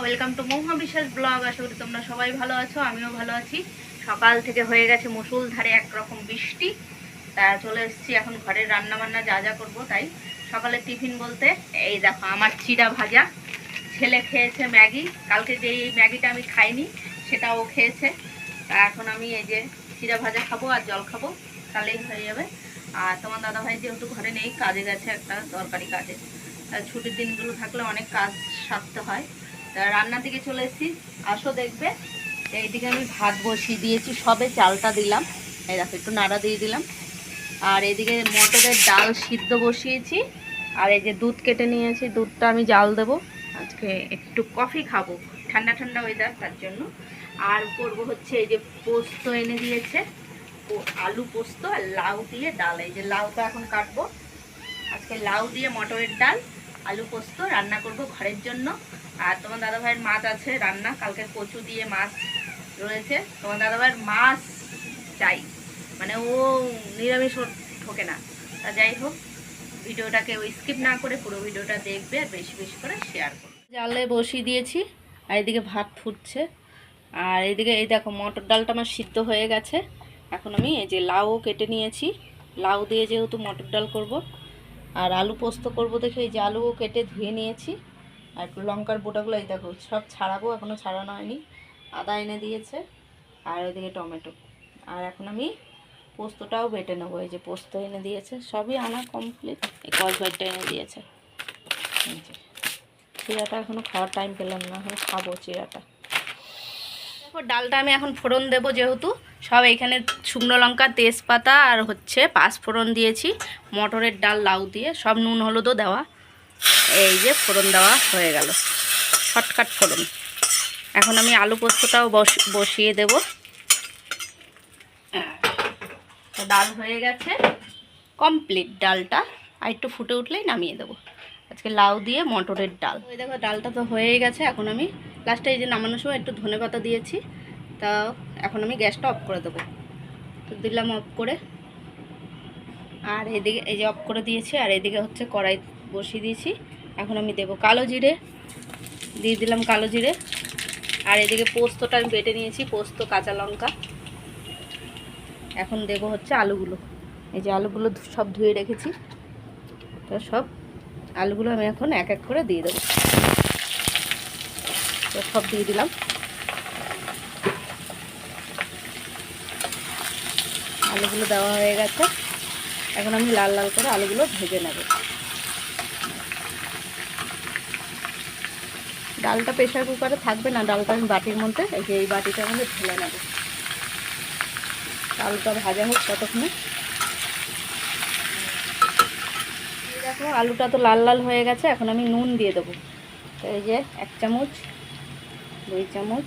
Welcome to Mahua বিশ্বাস blog আশা করি তোমরা সবাই ভালো আছো, আমিও ভালো আছি। সকাল থেকে হয়ে গেছে মুসুল ধারে একরকম বৃষ্টি। তা চলে এসেছি এখন ঘরের রান্না বান্না যা যা করব তাই। সকালে টিফিন বলতে, এই দেখো আমার চিড়া ভাজা। ছেলে খেয়েছে ম্যাগি। কালকে যে এই ম্যাগিটা আমি খাইনি সেটা ও খেয়েছে। তা এখন আমি এই যে চিড়া ভাজা খাব আর জল খাব, তাহলেই হয়ে যাবে। আর তোমার দাদাভাই যেহেতু ঘরে নেই, কাজে গেছে একটা দরকারি কাজে। ছুটির দিনগুলো থাকলে অনেক কাজ সারতে হয়। রান্নার দিকে চলে এসেছি। আসো দেখবে। এইদিকে আমি ভাত বসিয়ে দিয়েছি, সবে চালটা দিলাম। এই দেখো, একটু নাড়া দিয়ে দিলাম। আর এদিকে মটরের ডাল সিদ্ধ বসিয়েছি। আর এই যে দুধ কেটে নিয়েছি, দুধটা আমি জাল দেবো। আজকে একটু কফি খাব, ঠান্ডা ঠান্ডা ওয়েদার তার জন্য। আর করব হচ্ছে এই যে পোস্ত এনে দিয়েছে। আলু পোস্ত আর লাউ দিয়ে ডাল। এই যে লাউটা এখন কাটবো। আজকে লাউ দিয়ে মটরের ডাল, আলু পোস্ত রান্না করব ঘরের জন্য। আর তোমার দাদাভাইয়ের মাছ আছে, রান্না। কালকে কচু দিয়ে মাছ রয়েছে। তোমার দাদাভাইয়ের মাছ চাই। মানে ও নিরামিষ ঠোকে না। তা যাই হোক, ভিডিওটাকে ওই স্কিপ না করে পুরো ভিডিওটা দেখবে আর বেশি বেশি করে শেয়ার করবে। জালে বসিয়ে দিয়েছি, আর এদিকে ভাত ফুটছে। আর এদিকে এই দেখো, মটর ডালটা আমার সিদ্ধ হয়ে গেছে। এখন আমি এই যে লাউ কেটে নিয়েছি। লাউ দিয়ে যেহেতু মটর ডাল করব, আর আলু পোস্ত করব দেখে এই যে আলুও কেটে ধুয়ে নিয়েছি। আর একটু লঙ্কার বোটাগুলো এই দেখো, সব ছাড়াবো এখনও ছাড়ানো হয়নি। আদা এনে দিয়েছে, আর ওইদিকে টমেটো। আর এখন আমি পোস্তটাও বেটে নেব, এই যে পোস্ত এনে দিয়েছে, সবই আনা কমপ্লিট এই কসবাইটটা এনে দিয়েছে। চিড়াটা এখনও খাওয়ার টাইম পেলাম না, এখন খাব চিড়াটা দেখো, ডালটা আমি এখন ফোড়ন দেবো যেহেতু, সব এখানে শুকনো লঙ্কা, তেজপাতা আর হচ্ছে পাঁচ ফোড়ন দিয়েছি, মটরের ডাল লাউ দিয়ে, সব নুন হলুদও দেওয়া। এই যে ফোড়ন দেওয়া হয়ে গেল। শর্টকাট ফোড়ন। এখন আমি আলু পোস্তটাও বস- বসিয়ে দেব। ডাল হয়ে গেছে। কমপ্লিট ডালটা। আর একটু ফুটে উঠলেই নামিয়ে দেবো। আজকে লাউ দিয়ে মটরের ডাল। ওই দেখো, ডালটা তো হয়ে গেছে। এখন আমি লাস্টে এই যে নামানোর সময় একটু ধনে পাতা দিয়েছি। তা এখন আমি গ্যাসটা অফ করে দেবো। তো দিলাম অফ করে। আর এদিকে, এই যে অফ করে দিয়েছি। আর এদিকে হচ্ছে কড়াই বসিয়ে দিয়েছি। এখন আমি দেবো কালো জিরে। দিয়ে দিলাম কালো জিরে। আর এদিকে পোস্তটা আমি বেটে নিয়েছি, পোস্ত, কাঁচা লঙ্কা। এখন দেবো হচ্ছে আলুগুলো। এই যে আলুগুলো সব ধুয়ে রেখেছি। তো সব আলুগুলো আমি এখন এক এক করে দিয়ে দেবো। তো সব দিয়ে দিলাম। আলুগুলো দেওয়া হয়ে গেছে। এখন আমি লাল লাল করে আলুগুলো ভেজে নেব। ডালটা প্রেশার কুকারে থাকবে না, ডালটা আমি বাটির মধ্যে, এই যে এই বাটিটার মধ্যে ঢেলে নেব। ডালটা ভাজা হোক ততক্ষণে। এই দেখো, আলুটা তো লাল লাল হয়ে গেছে, এখন আমি নুন দিয়ে দেবো। তো এই যে এক চামচ, দুই চামচ,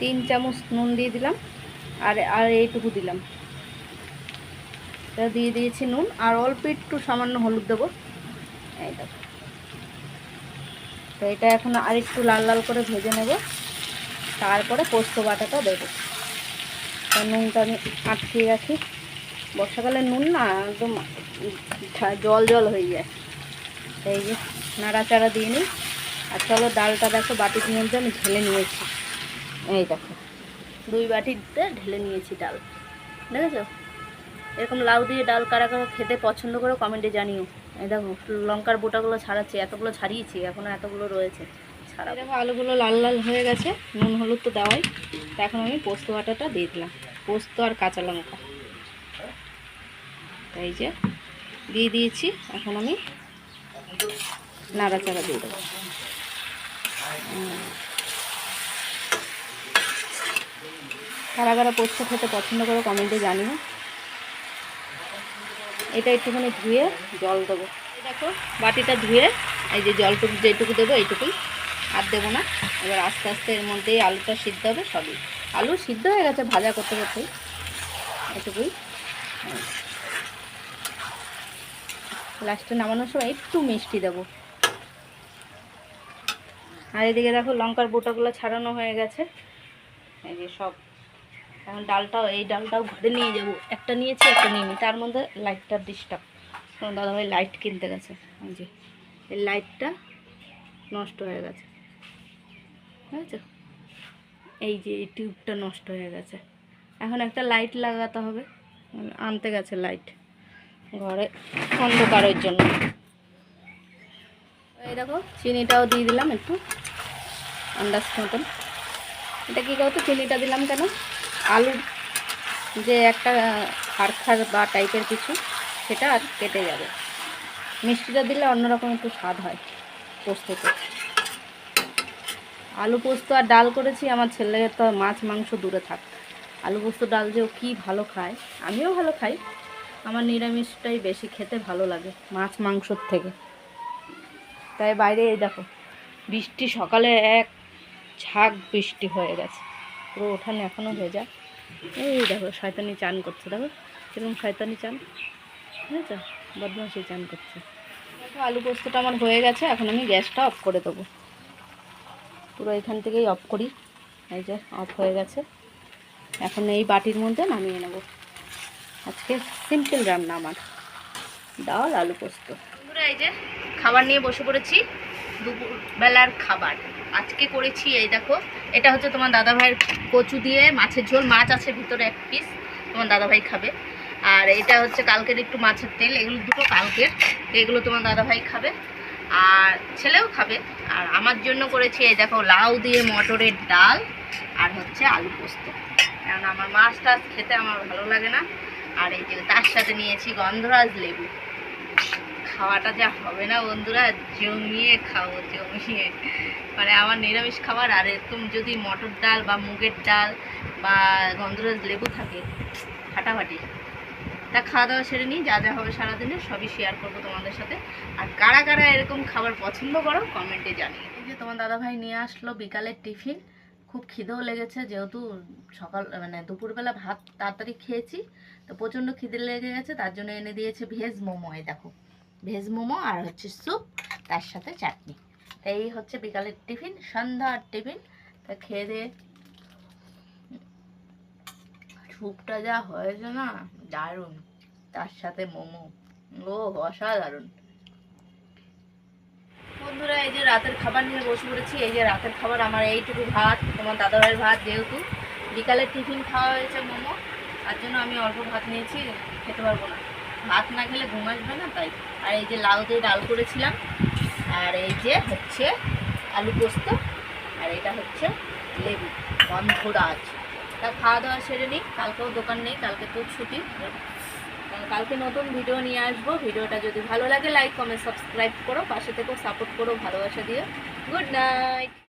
তিন চামচ নুন দিয়ে দিলাম, আর আর এইটুকু দিলাম। দিয়ে দিয়েছি নুন, আর অল্প একটু সামান্য হলুদ দেবো। এই দেখো। তো এটা এখন আর একটু লাল লাল করে ভেজে নেব। তারপরে পোস্ত বাটাটা দেবো। নুনটা আমি আটকিয়ে রাখি। বর্ষাকালে নুন না, একদম জল জল হয়ে যায়। এই যে নাড়াচাড়া দিয়ে নিই। আর চলো ডালটা দেখো, বাটির মধ্যে আমি ঢেলে নিয়েছি। এই দেখো, দুই বাটিতে ঢেলে নিয়েছি ডাল। দেখেছ? এরকম লাউ দিয়ে ডাল কারা কারা খেতে পছন্দ করে, কমেন্টে জানিও। দেখো, লঙ্কার বোটাগুলো ছাড়াচ্ছি, এতগুলো ছাড়িয়েছি এখনও এতগুলো রয়েছে ছাড়া দেখো, আলুগুলো লাল লাল হয়ে গেছে, নুন হলুদ তো দেওয়াই। এখন আমি পোস্ত বাটাটা দিয়ে দিলাম, পোস্ত আর কাঁচা লঙ্কা। এই যে, দিয়ে দিয়েছি, এখন আমি নাড়াচাড়া দিয়ে দেবো। কারা কারা পোস্ত খেতে পছন্দ করে, কমেন্টে জানিও। এটা একটুখানি ধুয়ে জল দেবো। দেখো, বাটিটা ধুয়ে এই যে জলটুকু যেটুকু দেবো এইটুকুই। আর দেবো না। এবার আস্তে আস্তে এর মধ্যেই আলুটা সিদ্ধ হবে সবই। আলু সিদ্ধ হয়ে গেছে ভাজা করতে করতেই এটুকুই। লাস্টে নামানোর সময় একটু মিষ্টি দেবো। আর এদিকে দেখো লঙ্কার বোটাগুলো ছাড়ানো হয়ে গেছে। এই যে সব এখন ডালটাও, এই ডালটাও ঘরে নিয়ে যাব। একটা নিয়েছি, একটা নিয়ে নিই তার মধ্যে লাইটটা ডিস্টার্ব কারণ দাদাভাই লাইট কিনতে গেছে। যে, এই লাইটটা নষ্ট হয়ে গেছে। বুঝেছ? এই যে, এই টিউবটা নষ্ট হয়ে গেছে। এখন একটা লাইট লাগাতে হবে। আনতে গেছে লাইট ঘরে অন্ধকারের জন্য। এই দেখো, চিনিটাও দিয়ে দিলাম একটু। আন্দাজ মতন এটা কী করতো চিনিটা দিলাম কেন? আলুর যে একটা খারখার বা টাইপের কিছু, সেটা আর কেটে যাবে। মিষ্টিটা দিলে অন্যরকম একটু স্বাদ হয় পোস্ততে। আলু পোস্ত আর ডাল করেছি, আমার ছেলে তো মাছ মাংস দূরে থাক। আলু পোস্ত, ডাল যে ও কী ভালো খায়, আমিও ভালো খাই। আমার নিরামিষটাই বেশি খেতে ভালো লাগে মাছ মাংসর থেকে। তাই বাইরে এই দেখো, বৃষ্টি সকালে এক ঝাঁক বৃষ্টি হয়ে গেছে। পুরো ওঠানে এখনও ভেজা এই দেখো, শয়তানি চান করছে, দেখো, কীরকম শয়তানি চান। বুঝেছ বদমাসি চান করছে। আলু পোস্তটা আমার হয়ে গেছে, এখন আমি গ্যাসটা অফ করে দেবো। পুরো এখান থেকেই অফ করি। এই যে, অফ হয়ে গেছে। এখন এই বাটির মধ্যে নামিয়ে নেব। আজকে সিম্পল রান্না আমার। ডাল, আলু পোস্ত। এই যে, খাবার নিয়ে বসে পড়েছি। দুপুর বেলার খাবার। আজকে করেছি এই দেখো, এটা হচ্ছে তোমার দাদা ভাইয়ের কচু দিয়ে মাছের ঝোল। মাছ আছে ভিতরে এক পিস তোমার দাদা ভাই খাবে। আর এটা হচ্ছে কালকের একটু মাছের তেল, এগুলো দুটো কালকের, এগুলো তোমার দাদা ভাই খাবে। আর ছেলেও খাবে। আর আমার জন্য করেছি এই দেখো, লাউ দিয়ে মটরের ডাল আর হচ্ছে আলু পোস্ত। কারণ আমার মাছ টাছ খেতে আমার ভালো লাগে না। আর এই যে তার সাথে নিয়েছি গন্ধরাজ লেবু। খাওয়াটা যা হবে না বন্ধুরা, জমিয়ে খাব, জমিয়ে। মানে আমার নিরামিষ খাবার, আর এরকম যদি মটর ডাল বা মুগের ডাল বা গন্ধরাজ লেবু থাকে, ফাটাফাটি, তা খাওয়া দাওয়া সেরে নিই, যা যা হবে সারাদিনে সবই শেয়ার করব তোমাদের সাথে। আর কারা কারা এরকম খাবার পছন্দ করো কমেন্টে জানিয়ে এই যে তোমার দাদাভাই নিয়ে আসলো বিকালের টিফিন, খুব খিদেও লেগেছে, যেহেতু সকাল মানে দুপুরবেলা ভাত তাড়াতাড়ি খেয়েছি, তো প্রচণ্ড খিদে লেগে গেছে, তার জন্য এনে দিয়েছে ভেজ মোমো দেখো। ভেজ মোমো আর হচ্ছে স্যুপ, তার সাথে চাটনি। তো এই হচ্ছে বিকালের টিফিন, সন্ধ্যার টিফিন। তা খেয়ে দিয়ে স্যুপটা যা হয়েছে না, দারুণ। তার সাথে মোমো। ও, অসাধারণ। বন্ধুরা, এই যে রাতের খাবার নিয়ে বসে পড়েছি, এই যে রাতের খাবার আমার এইটুকু ভাত, তোমার দাদাভাইয়ের ভাত যেহেতু। বিকালের টিফিন খাওয়া হয়েছে মোমো, তার জন্য আমি অল্প ভাত নিয়েছি, খেতে পারব না। ভাত না খেলে ঘুম আসবে না তাই। আর এই যে লাউ দিয়ে ডাল করেছিলাম, আর এই যে হচ্ছে আলু পোস্ত, আর এটা হচ্ছে লেবু, গন্ধরাজ। তা খাওয়া দাওয়া সেরে নিই, কালকেও দোকান নেই, কালকে তো ছুটি। কালকে নতুন ভিডিও নিয়ে আসব। ভিডিওটা যদি ভালো লাগে লাইক কমেন্ট সাবস্ক্রাইব করো, পাশে থেকেও সাপোর্ট করো, ভালোবাসা দিও। Good night